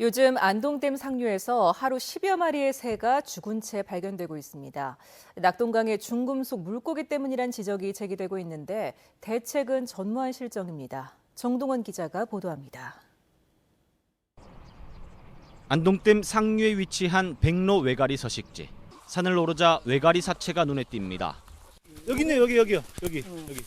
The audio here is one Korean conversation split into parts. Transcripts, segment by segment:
요즘 안동댐 상류에서 하루 10여 마리의 새가 죽은 채 발견되고 있습니다. 낙동강의 중금속 물고기 때문이란 지적이 제기되고 있는데 대책은 전무한 실정입니다. 정동원 기자가 보도합니다. 안동댐 상류에 위치한 백로 외가리 서식지. 산을 오르자 외가리 사체가 눈에 띕니다. 여기 있네 여기 여기요 여기 여기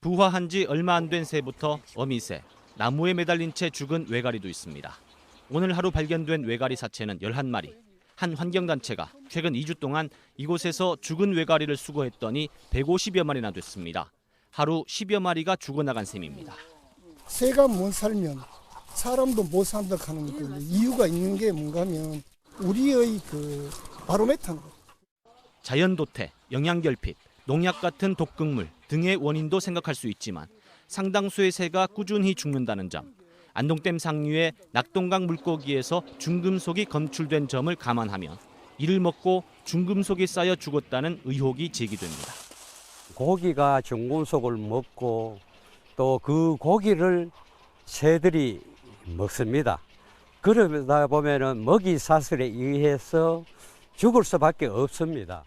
부화한 지 얼마 안 된 새부터 어미새, 나무에 매달린 채 죽은 외가리도 있습니다. 오늘 하루 발견된 외가리 사체는 11마리. 한 환경단체가 최근 2주 동안 이곳에서 죽은 외가리를 수거했더니 150여 마리나 됐습니다. 하루 10여 마리가 죽어나간 셈입니다. 새가 못 살면 사람도 못 산다 하는 그 이유가 있는 게 뭔가 하면 우리의 그 바로메타인 거 자연도태, 영양결핍, 농약 같은 독극물 등의 원인도 생각할 수 있지만 상당수의 새가 꾸준히 죽는다는 점, 안동댐 상류의 낙동강 물고기에서 중금속이 검출된 점을 감안하면 이를 먹고 중금속이 쌓여 죽었다는 의혹이 제기됩니다. 고기가 중금속을 먹고 또 그 고기를 새들이 먹습니다. 그러다 보면은 먹이 사슬에 의해서 죽을 수밖에 없습니다.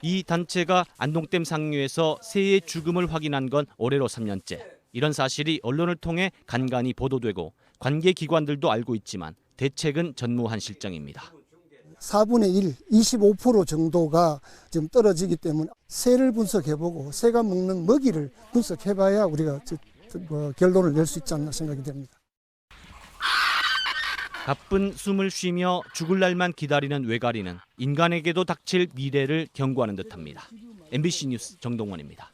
이 단체가 안동댐 상류에서 새의 죽음을 확인한 건 올해로 3년째. 이런 사실이 언론을 통해 간간히 보도되고 관계 기관들도 알고 있지만 대책은 전무한 실정입니다. 4분의 1, 25% 정도가 지금 떨어지기 때문에 새를 분석해보고 새가 먹는 먹이를 분석해봐야 우리가 뭐 결론을 낼 수 있지 않나 생각이 됩니다. 가쁜 숨을 쉬며 죽을 날만 기다리는 외가리는 인간에게도 닥칠 미래를 경고하는 듯합니다. MBC 뉴스 정동원입니다.